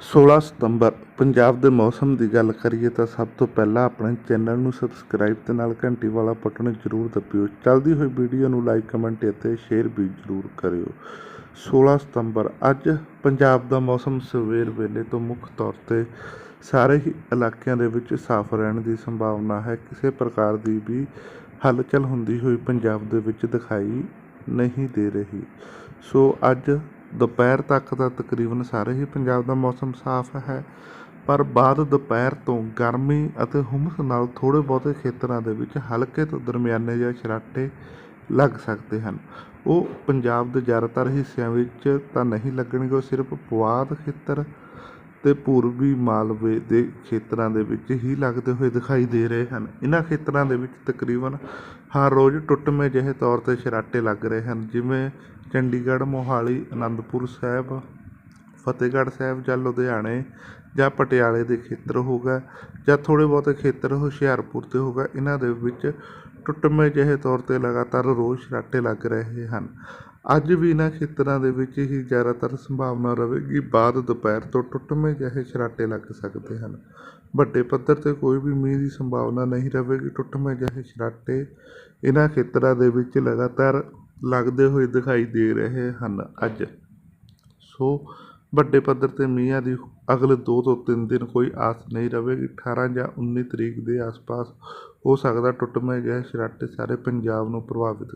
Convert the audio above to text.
16 ਸਤੰਬਰ, ਪੰਜਾਬ ਦੇ ਮੌਸਮ ਦੀ ਗੱਲ ਕਰੀਏ ਤਾਂ ਸਭ ਤੋਂ ਪਹਿਲਾਂ ਆਪਣੇ ਚੈਨਲ ਨੂੰ ਸਬਸਕ੍ਰਾਈਬ ਤੇ ਨਾਲ ਘੰਟੀ ਵਾਲਾ ਬਟਨ ਜ਼ਰੂਰ ਦਬਿਓ। ਚੱਲਦੀ ਹੋਈ ਵੀਡੀਓ ਨੂੰ ਲਾਈਕ ਕਮੈਂਟ ਅਤੇ ਸ਼ੇਅਰ ਵੀ ਜ਼ਰੂਰ ਕਰਿਓ। 16 ਸਤੰਬਰ, ਅੱਜ ਪੰਜਾਬ ਦਾ ਮੌਸਮ ਸਵੇਰ ਵੇਲੇ ਤੋਂ ਮੁੱਖ ਤੌਰ ਤੇ ਸਾਰੇ ਹੀ ਇਲਾਕਿਆਂ ਦੇ ਵਿੱਚ ਸਾਫ਼ ਰਹਿਣ ਦੀ ਸੰਭਾਵਨਾ ਹੈ। ਕਿਸੇ ਪ੍ਰਕਾਰ ਦੀ ਵੀ ਹਲਚਲ ਹੁੰਦੀ ਹੋਈ ਪੰਜਾਬ ਦੇ ਵਿੱਚ ਦਿਖਾਈ ਨਹੀਂ ਦੇ ਰਹੀ। ਸੋ ਅੱਜ ਦੁਪਹਿਰ ਤੱਕ ਤਾਂ ਤਕਰੀਬਨ ਸਾਰੇ ਹੀ ਪੰਜਾਬ ਦਾ ਮੌਸਮ ਸਾਫ਼ ਹੈ, ਪਰ ਬਾਅਦ ਦੁਪਹਿਰ ਤੋਂ ਗਰਮੀ ਅਤੇ ਹੁਮਸ ਨਾਲ ਥੋੜ੍ਹੇ ਬਹੁਤੇ ਖੇਤਰਾਂ ਦੇ ਵਿੱਚ ਹਲਕੇ ਤੋਂ ਦਰਮਿਆਨੇ ਜਾਂ ਛਰਾਟੇ ਲੱਗ ਸਕਦੇ ਹਨ। ਉਹ ਪੰਜਾਬ ਦੇ ਜ਼ਿਆਦਾਤਰ ਹਿੱਸਿਆਂ ਵਿੱਚ ਤਾਂ ਨਹੀਂ ਲੱਗਣਗੇ, ਉਹ ਸਿਰਫ ਪੁਆਧ ਖੇਤਰ ਤੇ ਪੂਰਬੀ ਮਾਲਵੇ ਦੇ ਖੇਤਰਾਂ ਦੇ ਵਿੱਚ ਹੀ ਲੱਗਦੇ ਹੋਏ ਦਿਖਾਈ ਦੇ ਰਹੇ ਹਨ। ਇਹਨਾਂ ਖੇਤਰਾਂ ਦੇ ਵਿੱਚ ਤਕਰੀਬਨ ਹਰ ਰੋਜ਼ ਟੁੱਟਵੇਂ ਜਿਹੇ ਤੌਰ ਤੇ ਛਰਾਟੇ ਲੱਗ ਰਹੇ ਹਨ, ਜਿਵੇਂ ਚੰਡੀਗੜ੍ਹ, ਮੋਹਾਲੀ, ਅਨੰਦਪੁਰ ਸਾਹਿਬ, ਫਤਿਹਗੜ੍ਹ ਸਾਹਿਬ ਜਾਂ ਲੁਧਿਆਣੇ ਜਾਂ ਪਟਿਆਲੇ ਦੇ ਖੇਤਰ ਹੋ ਹੋਗਾ ਜਾਂ ਥੋੜ੍ਹੇ ਬਹੁਤੇ ਖੇਤਰ ਹੁਸ਼ਿਆਰਪੁਰ ਤੇ ਹੋਗਾ ਇਹਨਾਂ ਦੇ ਵਿੱਚ ਟੁੱਟਵੇਂ ਜਿਹੇ ਤੌਰ ਤੇ ਲਗਾਤਾਰ ਰੋਜ਼ ਛਰਾਟੇ ਲੱਗ ਰਹੇ ਹਨ। ਅੱਜ ਵੀ ਇਹਨਾਂ ਖੇਤਰਾਂ ਦੇ ਵਿੱਚ ਹੀ ਜ਼ਿਆਦਾਤਰ ਸੰਭਾਵਨਾ ਰਹੇਗੀ, ਬਾਅਦ ਦੁਪਹਿਰ ਤੋਂ ਟੁੱਟਵੇਂ ਜਿਹੇ ਛਰਾਟੇ ਲੱਗ ਸਕਦੇ ਹਨ। ਵੱਡੇ ਪੱਧਰ ਤੇ ਕੋਈ ਵੀ ਮੀਂਹ ਦੀ ਸੰਭਾਵਨਾ ਨਹੀਂ ਰਹੇਗੀ, ਟੁੱਟਵੇਂ ਜਿਹੇ ਛਰਾਟੇ ਇਹਨਾਂ ਖੇਤਰਾਂ ਦੇ ਵਿੱਚ ਲਗਾਤਾਰ ਲੱਗਦੇ ਹੋਏ ਦਿਖਾਈ ਦੇ ਰਹੇ ਹਨ ਅੱਜ। ਸੋ, ਵੱਡੇ ਪੱਧਰ ਤੇ ਮੀਂਹਾਂ ਦੀ ਅਗਲੇ 2 ਤੋਂ 3 ਦਿਨ ਕੋਈ ਆਸ ਨਹੀਂ ਰਹੇਗੀ। 18 ਜਾਂ 19 ਤਰੀਕ ਦੇ ਆਸ-ਪਾਸ ਹੋ ਸਕਦਾ ਟੁੱਟਵੇਂ ਜਿਹੇ ਛਰਾਟੇ ਸਾਰੇ ਪੰਜਾਬ ਨੂੰ ਪ੍ਰਭਾਵਿਤ